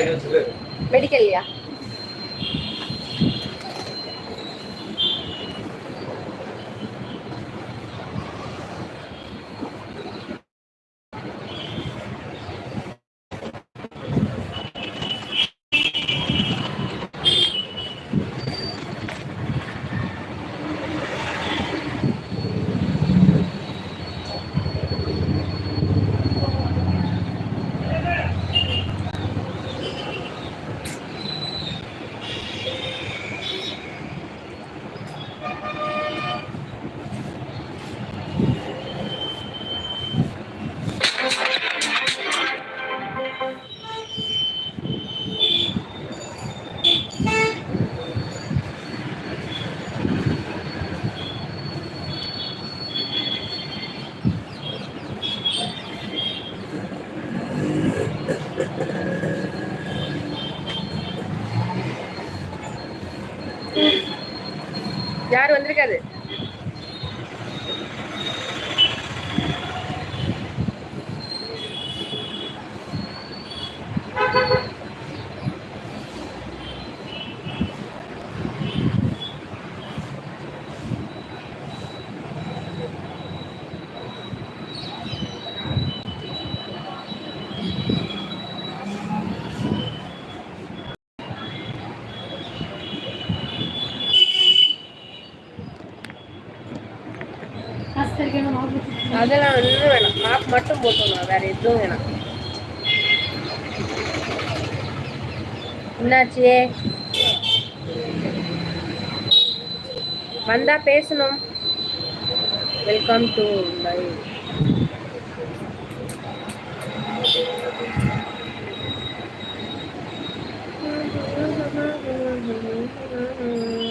Medical മെഡിക്കലിയാ Obrigada. அதெல்லாம் ஒன்றும் வேணாம். மாப் மட்டும் போட்டுடணும் வேற எதுவும் வேணாம். என்னாச்சு? வந்தா பேசணும். வெல்கம் டு லைவ் உள்ளார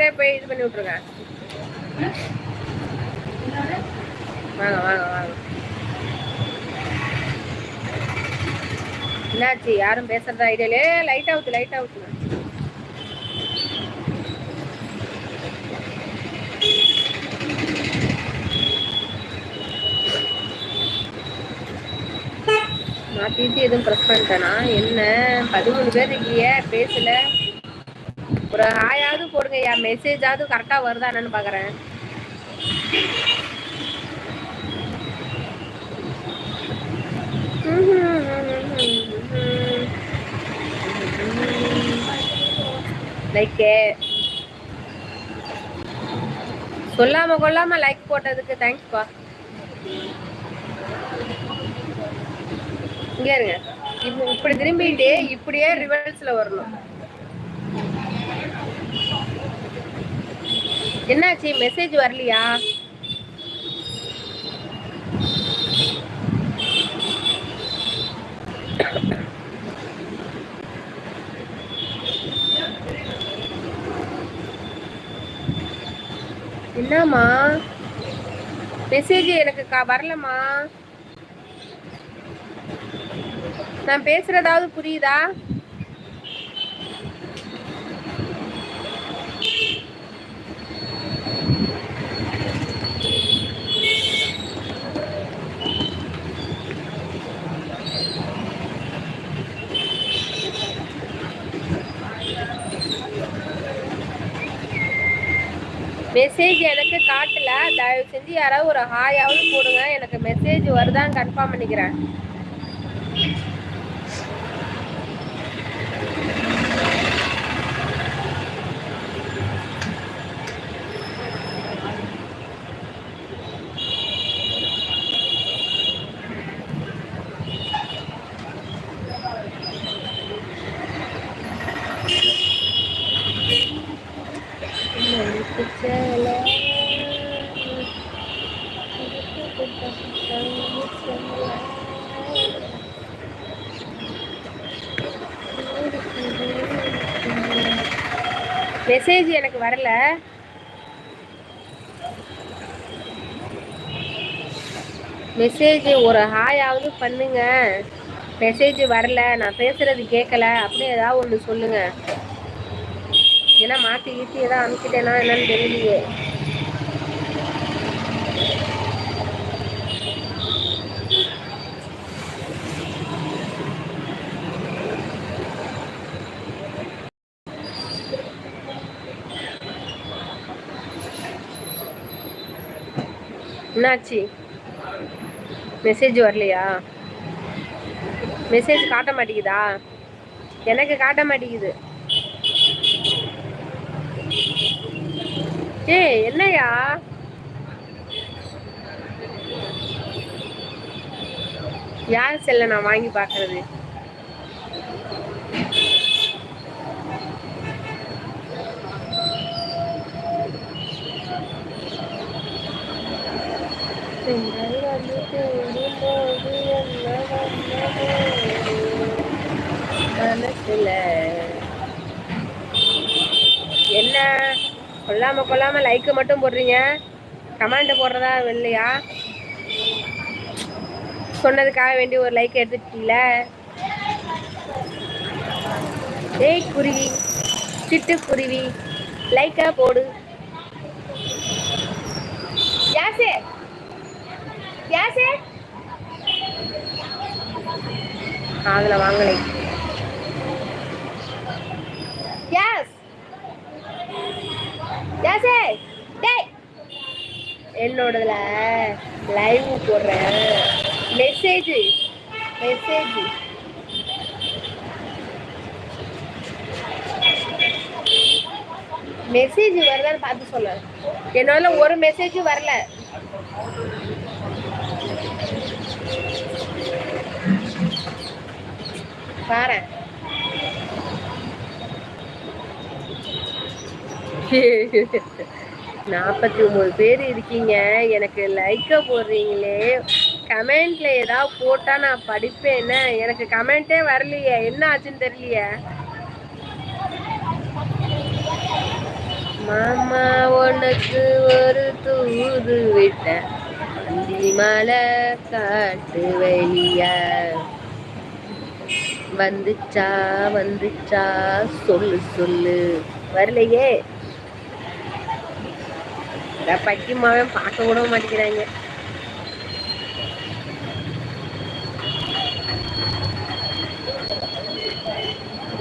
உள்ளாரே போய் இது பண்ணி விட்ருங்க வாங்க வாங்க வாங்க. என்னாச்சு? யாரும் பேசுறதா ஐடியாலே லைட் ஆகுது லைட் நான் மாத்திட்டு எதுவும் ப்ரெஸ் பண்ணிட்டேனா? என்ன? பதிமூணு பேர் இல்லையே பேசல. ஒரு ஹாயாவது போடுங்க என் மெசேஜாவது கரெக்டா வருதா என்னன்னு பாக்குறேன். லைக் சொல்லாம கொள்ளாம லைக் போட்டதுக்கு தேங்க்ஸ்ப்பா இங்க இருங்க. இப்போ இப்படி திரும்பிட்டு இப்படியே ரிவர்ஸ்ல வரணும். என்னாச்சு? மெசேஜ் வரலையா? என்னம்மா? மெசேஜ் எனக்கு கா வரலம்மா. நான் பேசுறதாவது புரியுதா? மெசேஜ் எனக்கு காட்டல. தயவு செஞ்சு யாராவது ஒரு ஹாயாவது போடுங்க. எனக்கு மெசேஜ் வருதான்னு கன்ஃபார்ம் பண்ணிக்கிறேன். மெசேஜ் எனக்கு வரல. மெசேஜ் ஒரு ஹாயாவது பண்ணுங்க. மெசேஜ் வரல. நான் பேசுறது கேட்கல அப்படின்னு ஏதாவது ஒன்று சொல்லுங்க. ஏன்னா மாற்றி ஈட்டி ஏதாவது அனுப்பிட்டேனா என்னன்னு தெரியலையே. என்னாச்சு? மெசேஜ் வரலையா? மெசேஜ் காட்ட மாட்டேங்குதா? எனக்கு காட்ட மாட்டேங்குது. ஏ என்னையா யார் செல்ல நான் வாங்கி பார்க்கறது? என்ன? கொல்லாம கொல்லாம லைக் மட்டும் போடுறீங்க? கமெண்ட் போடுறதா இல்லையா? சொன்னதுக்காக வேண்டி ஒரு லைக் எடுத்துட்டீங்கள ஏய் குருவி. சிட்டு குருவி. லைக்கா போடு. யாசே? யாசே? அதுல வாங்கலை யாஸ் யாசே டேய் என்னோடதுல லைவ் போடுறேன். மெசேஜ் மெசேஜ் மெசேஜ் வருதான்னு பார்த்து சொல்ல. என்னால ஒரு மெசேஜும் வரல. பாரு நாற்பத்தி ஒம்பது பேர் இருக்கீங்க. எனக்கு லைக்க போடுறீங்களே. கமெண்ட்ல ஏதாவது போட்டா நான் படிப்பேன் எனக்கு கமெண்டே வரலையே. என்ன ஆச்சுன்னு தெரியலையே. மாமா உனக்கு ஒரு தூது விட்டேன் மலை காட்டு வெளியா. வந்துச்சா வந்துச்சா சொல்லு சொல்லு. வரலையே. பக்கிமாவன் பார்க்க கூட மாட்டேங்கிறாங்க.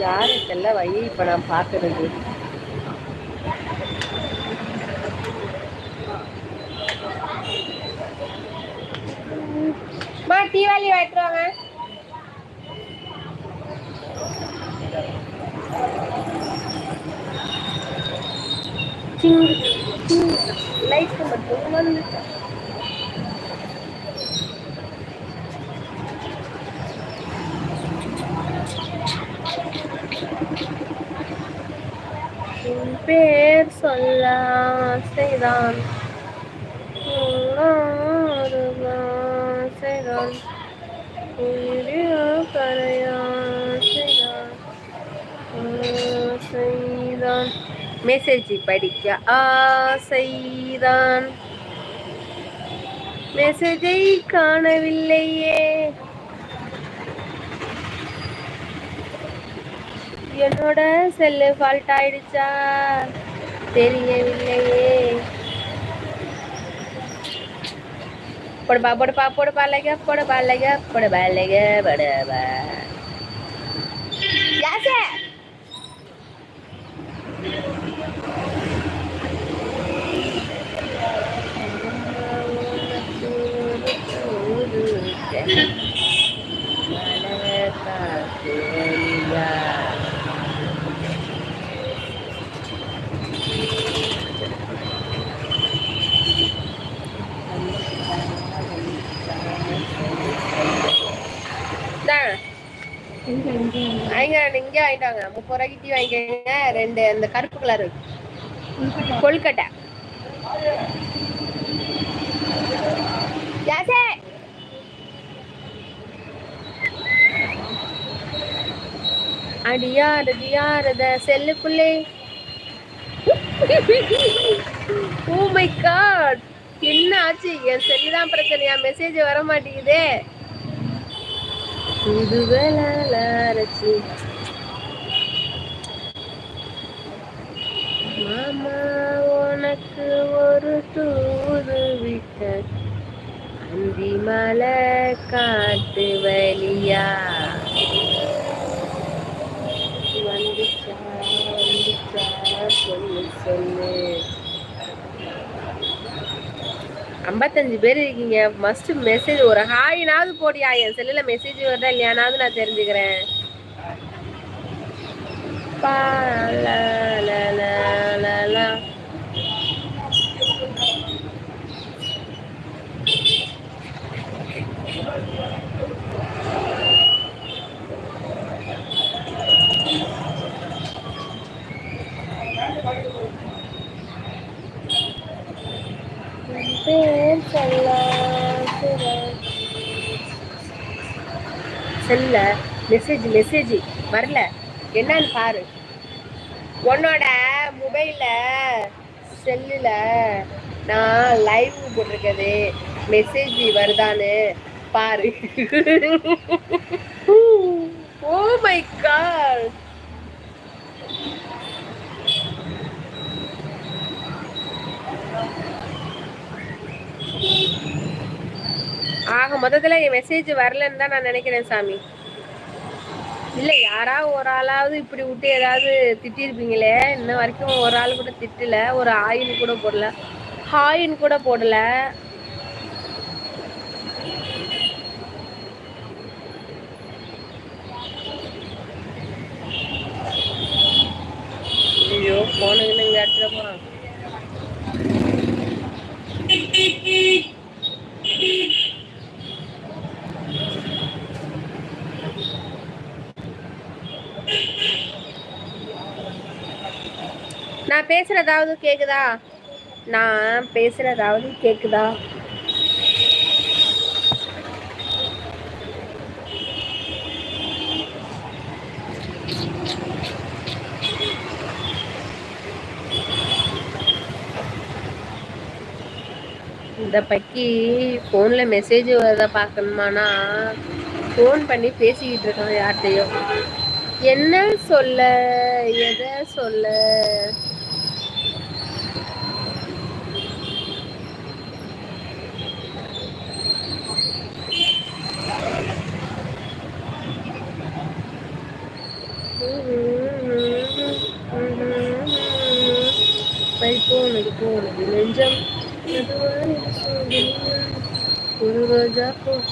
யாருக்கெல்லாம் வழி இப்ப நான் பாக்குறது மா தீபாவளி வாங்கிட்டு லைஃப் மட்டும் வந்து பேர் சொல்ல ஆசைதான் ஆசைதான் கரையாசைதான் மெசேஜ் படிக்க ஆசைதான் மெசேஜை காணவில்லையே. என்னோட செல்லு ஃபால்ட் ஆயிடுச்சா? தெரியவில்லையே. போடுப்பா போடுப்பா போடுப்பா லைக போடுப்பா லைக போடுப்பா லைக போடுப்பா. வாங்கிங்க இங்கே வாங்கிட்டாங்க. முப்பது ரூபாய்க்கு டீ ரெண்டு அந்த கருப்பு கலர் கொழுக்கட்டை யாசே அடியாரது யாரத செல்லுக்குள்ளே. Oh ஓ மை காட் என்ன ஆச்சு என் செல்லு தான் பிரச்சனையா? மெசேஜ் வர மாட்டேங்குதே. புதுவலாரச்சி மாமா உனக்கு ஒரு தூது விட்ட அந்தி மலை காட்டு வழியா வந்துச்சா வந்துச்சா சொல்லு சொல்லு. ஐம்பத்தஞ்சு பேர் இருக்கீங்க. மஸ்ட் மெசேஜ் ஒரு ஹாய்னாவது போடியா? என் செல்லில் மெசேஜ் வருதா இல்லையானாவது நான் தெரிஞ்சுக்கிறேன். பா பேர் சொல்ல செல்ல மெசேஜ் மெசேஜ் வரல. என்னன்னு பாரு. உன்னோட மொபைலில் செல்லில் நான் லைவ் போட்டிருக்கது மெசேஜ் வருதான்னு பாரு. ஓ மை காட் ஆக மொத்தத்தில் என் மெசேஜ் வரலன்னு தான் நான் நினைக்கிறேன் சாமி. இல்லை யாராவது ஒரு ஆளாவது இப்படி விட்டு ஏதாவது திட்டிருப்பீங்களே. இன்ன வரைக்கும் ஒரு ஆள் கூட திட்டல ஒரு ஆயின் கூட போடல. ஹாயின் கூட போடல. ஐயோ போனுங்கன்னு இங்கே இடத்துல போகிறான் நான் பேசுறதாவது கேக்குதா? நான் பேசுறதாவது கேக்குதா? இந்த பக்கி ஃபோனில் மெசேஜ் வரத பார்க்கணுமானா ஃபோன் பண்ணி பேசிக்கிட்டு இருக்கான் யார்கிட்டையும் என்ன சொல்ல எதை சொல்ல?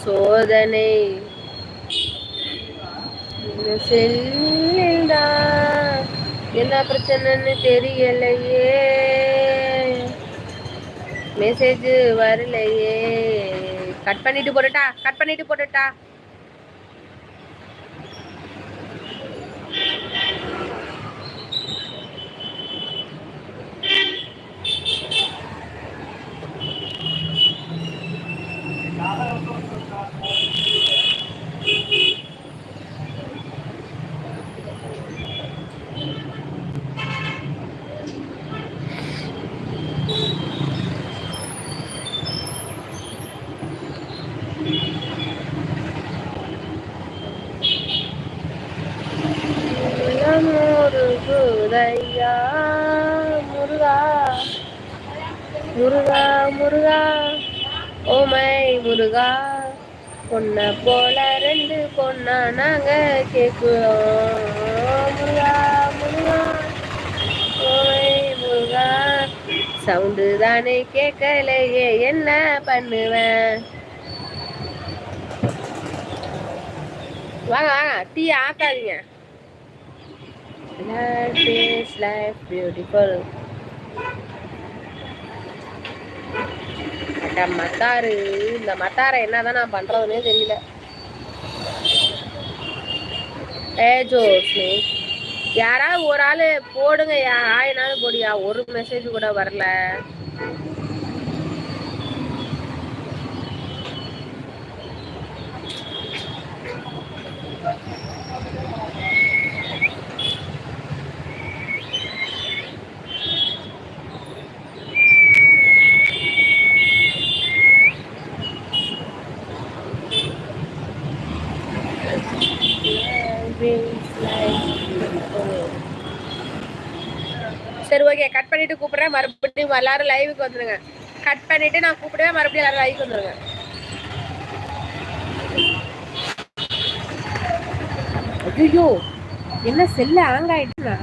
சோதனை. செல்லிடா என்ன பிரச்சனைன்னு தெரியலையே. மெசேஜ் வரலையே. கட் பண்ணிட்டு போட்டுட்டா கட் பண்ணிட்டு போட்டுட்டா முருகையா முருகா முருகா முருகா ஓமை முருகா பொண்ண போல ரெண்டு பொண்ணா நாங்க கேக்குறோம். முருகா முருகா ஓய் முருகா. சவுண்டு தானே கேட்கலையே என்ன பண்ணுவேன்? வாங்க வாங்க டீ ஆக்காதீங்க. Life is life beautiful. அட மத்தாரு இந்த மத்தாரை என்னதான் நான் பண்றதுன்னே தெரியல. ஏ ஜோஸ்னி யாராவது ஒரு ஆளு போடுங்க ஆயினாவது போடியா ஒரு மெசேஜ் கூட வரல. சரி ஓகே கட் பண்ணிட்டு கூப்பிடுறேன். மறுபடியும் எல்லாரும் லைவுக்கு வந்துருங்க. கட் பண்ணிட்டு நான் கூப்பிடுவேன். மறுபடியும் எல்லாரும் லைவுக்கு வந்துருங்க. ஐயோ என்ன செல்ல ஆங் ஆயிட்டுனா